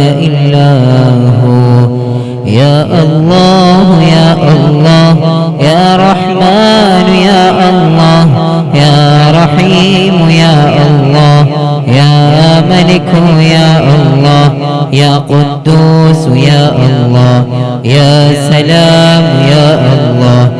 إلا هو يا الله يا الله يا رحمن يا الله يا رحيم يا الله يا ملك يا الله يا قدوس يا الله يا سلام يا الله.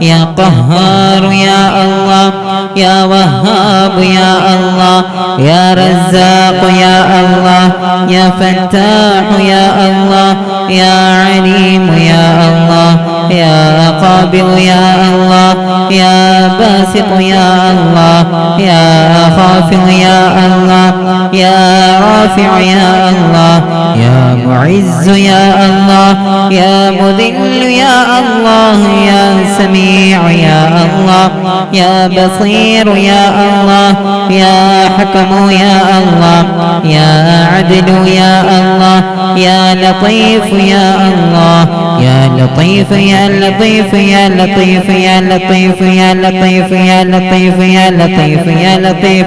يا قهار يا الله يا وهاب يا الله يا رزاق يا الله يا فتاح يا الله يا عليم يا الله يا قابل يا الله يا باسط يا الله يا خافض يا الله يا رافع يا الله يا معز يا الله يا مذل يا الله يا سميع يا الله يا بصير يا الله يا حكم يا الله يا عدل يا الله يا لطيف يا الله يا لطيف يا لطيف يا لطيف يا لطيف يا لطيف يا لطيف يا لطيف يا لطيف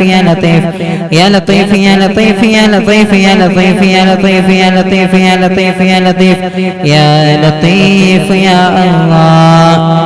يا لطيف. يا لطيف يا لطيف يا لطيف يا لطيف يا لطيف يا لطيف يا لطيف يا لطيف. يا لطيف يا الله.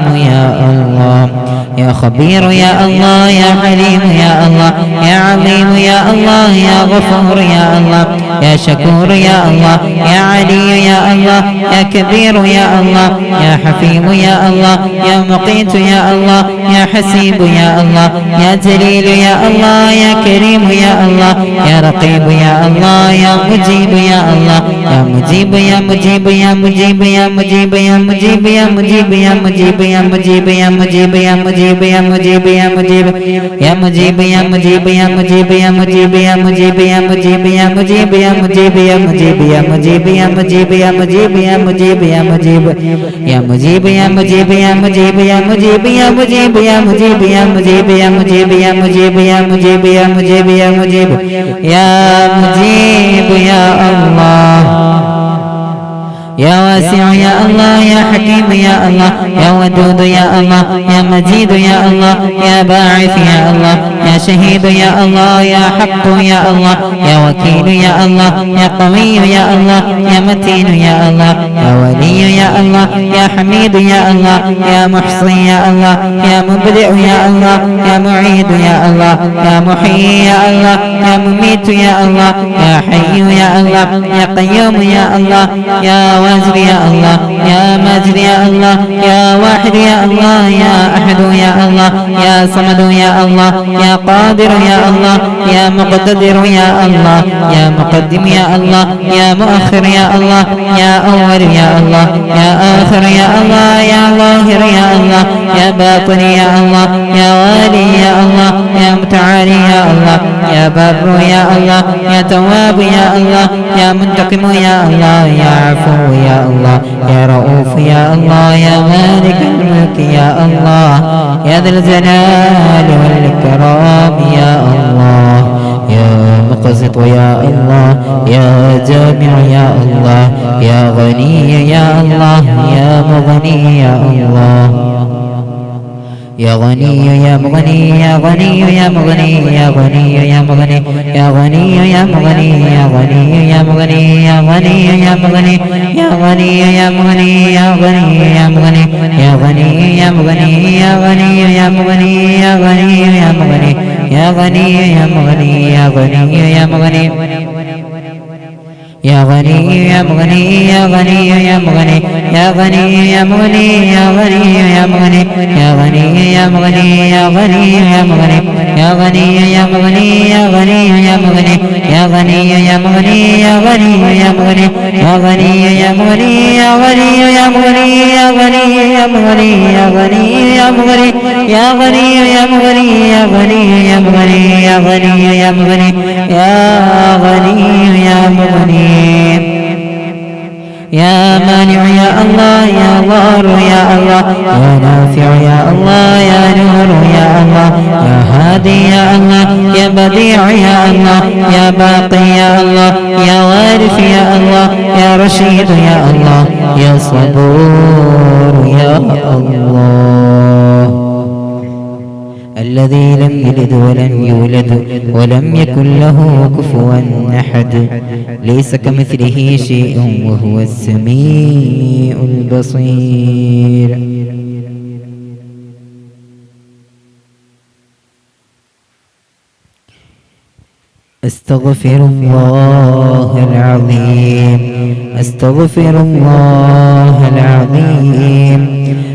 يا الله يا خبير يا الله يا حليم يا الله يا عليم يا الله يا غفور يا الله يا شكور يا الله يا علي يا الله يا كبير يا الله يا حفيظ يا الله يا مقيت يا الله يا حسيب يا الله يا جليل يا الله يا كريم يا الله يا رقيب يا الله يا مجيب يا الله يا مجيب يا مجيب يا مجيب يا مجيب يا مجيب يا مجيب يا مجيب يا مجيب يا مجيب يا مجيب يا مجيب يا مجيب يا مجيب يا مجيب يا مجيب يا مجيب يا مجيب يا مجيب يا مجيب يا مجيب يا مجيب يا مجيب يا مجيب يا مجيب يا مجيب يا مجيب يا مجيب يا مجيب يا مجيب يا مجيب يا مجيب يا مجيب يا مجيب يا مجيب يا مجيب يا مجيب يا مجيب يا مجيب يا مجيب يا الله يا واسع يا الله يا حكيم يا الله يا ودود يا الله يا مجيد يا الله يا باعث يا الله يا شهيد يا الله يا حق يا الله يا وكيل يا الله يا قوي يا الله يا متين يا الله يا ولي يا الله يا حميد يا الله يا محصي يا الله يا مبدع يا الله يا معيد يا الله يا محيي يا الله يا مميت يا الله يا حي يا الله يا قيوم يا الله يا واجد يا الله يا ماجد يا الله يا واحد يا الله يا أحد يا الله يا صمد يا الله يا قادر يا الله يا مقتدر يا الله يا مقدم يا الله يا مؤخر يا الله يا أول يا الله يا آخر يا الله يا ظاهر يا الله يا باطن يا الله يا والي يا الله يا متعالي يا الله يا بر يا الله يا تواب يا الله يا منتقم يا الله يا عفو يا الله يا رؤوف يا الله يا مالك الملك يا الله يا ذا الجلال والإكرام يا الله يا مقسط يا الله يا جامع يا الله يا غني يا الله يا مغني يا الله. يا غني يا مغني يا غني يا مغني يا غني يا مغني يا غني يا مغني يا غني يا مغني يا غني يا مغني يا غني يا مغني يا غني يا مغني يا غني يا مغني يا غني يا مغني يا غني يا مغني يا غني يا مغني يا غني يا مغني يا غني يا مغني يا غني يا مغني يا غني يا مغني يا غني يا مغني يا غني يا مغني يا غني يا مغني يا غني يا مغني يا غني يا مغني يا غني يا مغني يا غني يا مغني يا غني يا مغني يا غني يا مغني يا غني يا مغني يا غني يا مغني يا غني يا مغني يا غني يا مغني يا غني يا مغني يا غني يا مغني يا مانع يا الله يا ضار يا الله. يا نافع يا الله يا نور يا الله. يا هادي يا الله يا بديع يا الله. يا باقي يا الله يا وارث يا الله يا رشيد يا الله. يا صبور يا الله. الذي لم يلد ولم يولد ولم يكن له كفوا أحد. ليس كمثله شيء وهو السميع البصير. أستغفر الله العظيم. أستغفر الله العظيم.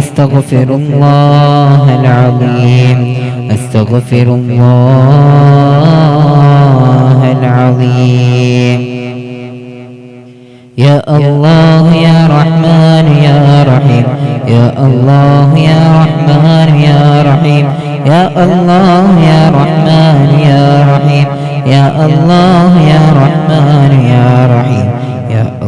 أستغفر الله العظيم. أستغفر الله العظيم. يا الله يا رحمن يا رحيم. يا الله يا رحمن يا رحيم. يا الله يا رحمن يا رحيم. يا الله يا رحمن يا رحيم.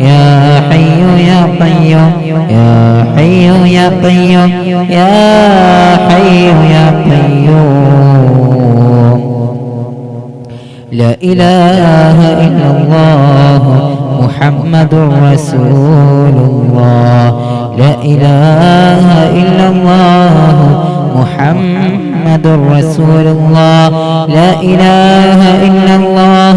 يا حي يا قيوم يا حي يا قيوم يا حي يا قيوم. لا إله إلا الله محمد رسول الله. لا إله إلا الله محمد رسول الله. لا إله إلا الله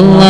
الله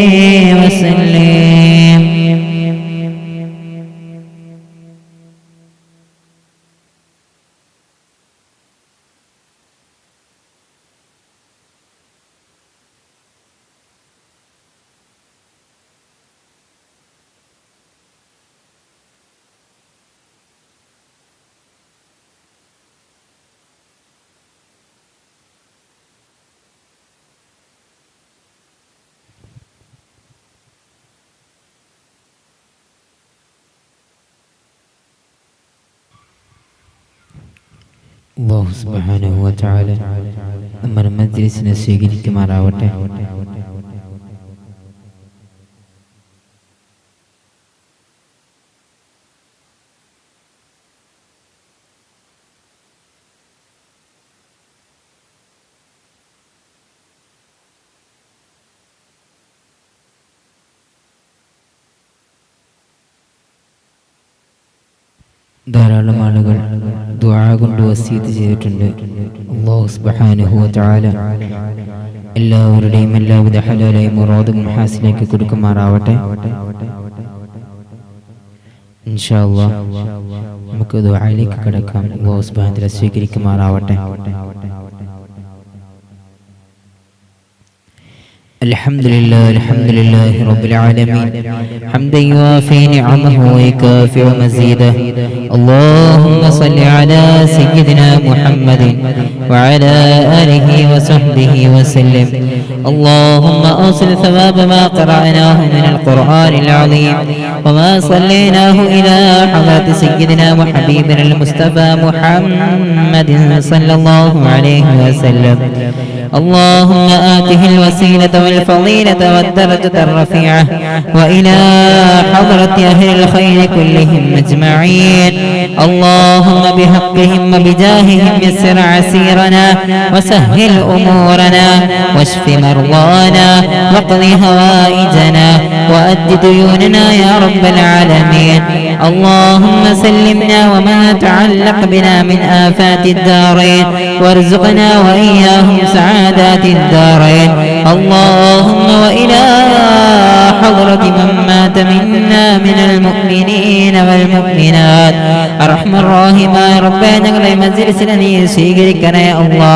അള്ളാഹു സുബ്ഹാനഹു വ തആല നമ്മുടെ മജ്ലിസിനെ സ്വീകരിക്കുമാറാവട്ടെ ധാരാളം ആളുകൾ കൊണ്ട് വസീത്ത് ചെയ്തിട്ടുണ്ട്. സുബ്ഹാനഹു എല്ലാവരുടെയും എല്ലാവിധ ഹലാലായ മുറാദും ഹാസിലേക്ക് കൊടുക്കുമാറാവട്ടെ. നമുക്ക് ദുആയിലേക്ക് കടക്കാം. അല്ലാഹു സുബ്ഹാനഹു തആല സ്വീകരിക്കുമാറാവട്ടെ. الحمد لله الحمد لله رب العالمين. حمدا يوافي نعمه ويكافئ مزيده. اللهم صل على سيدنا محمد وعلى آله وصحبه وسلم. اللهم أوصل ثواب ما قرأناه من القرآن العظيم وما صليناه إلى حضرة سيدنا وحبيبنا المصطفى محمد صلى الله عليه وسلم. اللهم آته الوسيلة والفضيلة والدرجة الرفيعة وإلى حضرة أهل الخير كلهم أجمعين. اللهم بحقهم وبجاههم يسر عسيرنا وسهل أمورنا واشف مرضانا واقض هوائجنا وأد ديوننا يا رب العالمين. اللهم سلمنا وما تعلق بنا من آفات الدارين وارزقنا وإياهم ذات الدارين. اللهم وإلى حضرة من مات منا من المؤمنين والمؤمنات أرحم الراحمين ربنا ഞങ്ങളെ മജ്ലിസിനെ നീ സ്വീകരിക്കണേ അല്ലാ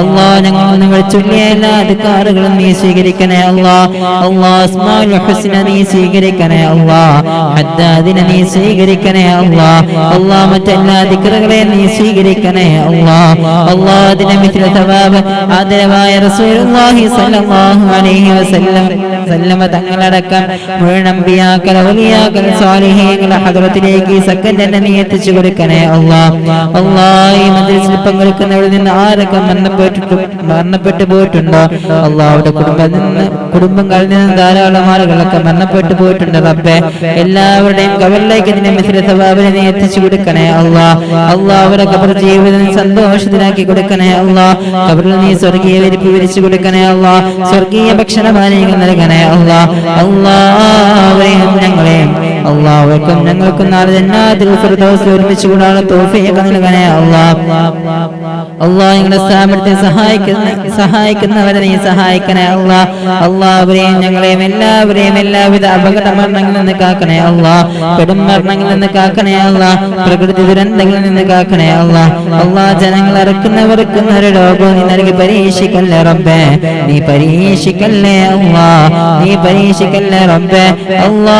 അല്ലാ ഞങ്ങൾ നിങ്ങൾ ചൊല്ലിയ എല്ലാ അധികാറുകളും നീ സ്വീകരിക്കണേ അല്ലാ അല്ലാ അസ്മാഉൽ ഹുസ്ന നീ സ്വീകരിക്കണേ അല്ലാ ഹദ്ദാദിനെ നീ സ്വീകരിക്കണേ അല്ലാ അല്ലാ മറ്റെല്ലാ ദിക്റുകളെ നീ സ്വീകരിക്കണേ അല്ലാ അല്ലാ അതിനെ മിഥില തവാബ് അതേ ആദരവായ റസൂലുള്ളാഹി സ്വല്ലല്ലാഹു അലൈഹി വസല്ലം. സല്ലമ കൊടുക്കണേ നിന്ന് ആരൊക്കെ മരണപ്പെട്ടിട്ട് മരണപ്പെട്ടു പോയിട്ടുണ്ടോ? അള്ളാഹുടെ കുടുംബത്തിൽ നിന്ന് കുടുംബങ്ങളിൽ നിന്ന് ധാരാളം ആളുകളൊക്കെ മരണപ്പെട്ടു പോയിട്ടുണ്ട് റബ്ബേ. എല്ലാവരുടെയും കവലിലേക്ക് നീ എത്തിച്ചു കൊടുക്കണേ അല്ലാഹ് അവരുടെ കബർ ജീവിതം സന്തോഷത്തിലാക്കി കൊടുക്കണേ അല്ലാഹ് കബറിൽ നീ സ്വർഗീയ വിരിപ്പ് വിരിച്ചു കൊടുക്കണേ അല്ലാഹ് സ്വർഗീയ ഭക്ഷണപാനീയങ്ങൾ നൽകണേ അള്ളാ. അള്ളാവരെയും ഞങ്ങളെയും അള്ളാഹുക്കും ഞങ്ങൾക്കും നാളെ ജന്നാത്തിൽ ദിവസവും ഒരുമിച്ച് കൂടാനുള്ള നൽകണേ അല്ലാഹ് അള്ളാഹ് ഞങ്ങളുടെ സ്ഥാപനത്തെ സഹായിക്കുന്ന സഹായിക്കുന്നവരെ നീ സഹായിക്കണേ അള്ളാഹ് അള്ളാഹുവരെയും ഞങ്ങളെയും എല്ലാവരെയും എല്ലാവിധ അപകട മരണങ്ങളിൽ നിന്ന് കാക്കണേ അള്ളാഹ് പെടും മരണങ്ങളിൽ നിന്ന് കാക്കണേ അള്ളാഹ് പ്രകൃതി ദുരന്തങ്ങളിൽ നിന്ന് കാക്കണേ അള്ളാഹ് അള്ളാഹ് ജനങ്ങൾ ഇറക്കുന്നവർക്കും ഒരു രോഗവും നീ നൽകി പരീക്ഷിക്കല്ലേ റബ്ബേ. നീ പരീക്ഷിക്കല്ലേ അള്ളാ? നീ പരീക്ഷിക്കല്ലേ റബ്ബേ? അള്ളാ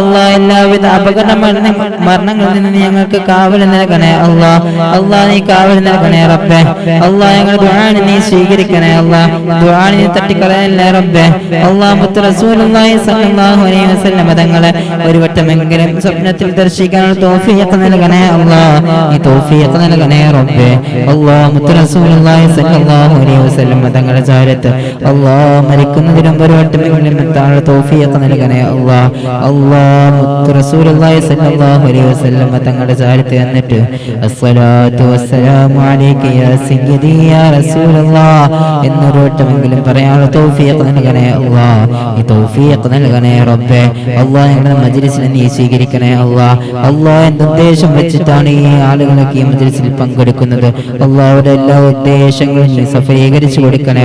അള്ളാ എല്ലാവിധ അപകട മരണ മരണങ്ങളിൽ നിന്ന് ഞങ്ങൾക്ക് കാവൽ നൽകണേ അള്ളാ. അള്ളാ നീ കാവൽ നൽകണേ റബ്ബേ. അള്ളാ ഞങ്ങൾ ദുആാനി നീ സ്വീകരിക്കണേ അള്ളാ. ദുആാനി നീ തട്ടിക്കളയല്ലേ റബ്ബേ? അള്ളാ മുത്ത് റസൂലുള്ളാഹി സ്വല്ലല്ലാഹു അലൈഹി വസല്ലം തങ്ങളെ ഒരു വട്ടമെങ്കിലും സ്വപ്നത്തിൽ ദർശിക്കാനുള്ള തൗഫീഖ് നൽകണേ അള്ളാ. നീ തൗഫീഖ് നൽകണേ റബ്ബേ. അള്ളാ മുത്ത റസൂലുള്ളാഹി സ്വല്ലല്ലാഹു അലൈഹി വസല്ലം തങ്ങളുടെ ചാരത്ത് അള്ളാ മരിക്കുന്നതിനും ഒരു വട്ടം എത്താനുള്ള തൗഫീഖ് നൽകണേ. അള്ളാ റസൂലുള്ളാഹി അലൈഹി വസല്ലം തങ്ങളുടെ എന്നിട്ട് അസ്സലാത്തു അലൈക യാ യാ നൽകണേ. അള്ളാ ഈ തൗഫീഖ് നൽകണേ റബ്ബേ. മജ്ലിസിനെ നീ അള്ളാ ഉദ്ദേശം വെച്ചിട്ടാണ് ഈ ആളുകളൊക്കെ ഈ മജ്ലിസിൽ പങ്കെടുക്കുന്നത്? അള്ളാഹുടെ എല്ലാ ഉദ്ദേശങ്ങളും നീ സഫലീകരിച്ചു കൊടുക്കണേ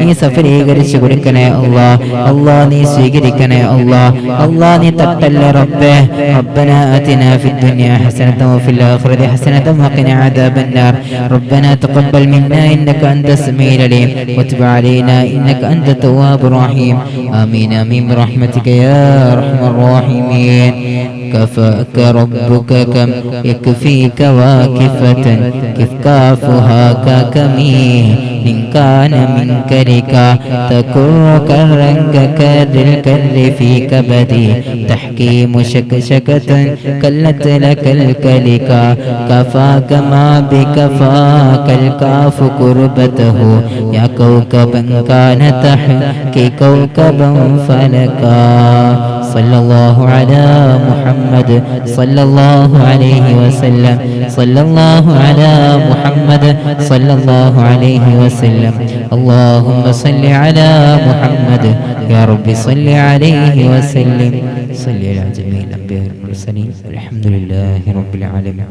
നീ സഫലീകരിച്ചു കൊടുക്കണേ അള്ളാഹ് അള്ളാഹ് നീ സ്വീകരിക്കണേ അള്ളാഹ് അള്ളാഹ് നീ തട്ടല്ലേ റബ്ബേ ربنا آتنا في الدنيا حسنة وفي الآخرة حسنة وقنا عذاب النار ربنا تقبل منا إنك أنت السميع العليم وتب علينا إنك أنت التواب الرحيم آمين آمين برحمتك يا أرحم الراحمين كفاك ربك كم يكفيك واكفة كف كافها ككمي إن كان من كرك تكر كرا ككر الكر في كبدي تحكيم شكشكة كلت لك الكلكا كفاك ما بكفاك الكاف كربته يا كوكبا كان تحكي كوكبا فلكا صلى الله على محمد صلى الله عليه وسلم صلى الله على محمد صلى الله عليه وسلم اللهم صل على محمد يا رب صل عليه وسلم صل على جميع الأنبياء والمرسلين الحمد لله رب العالمين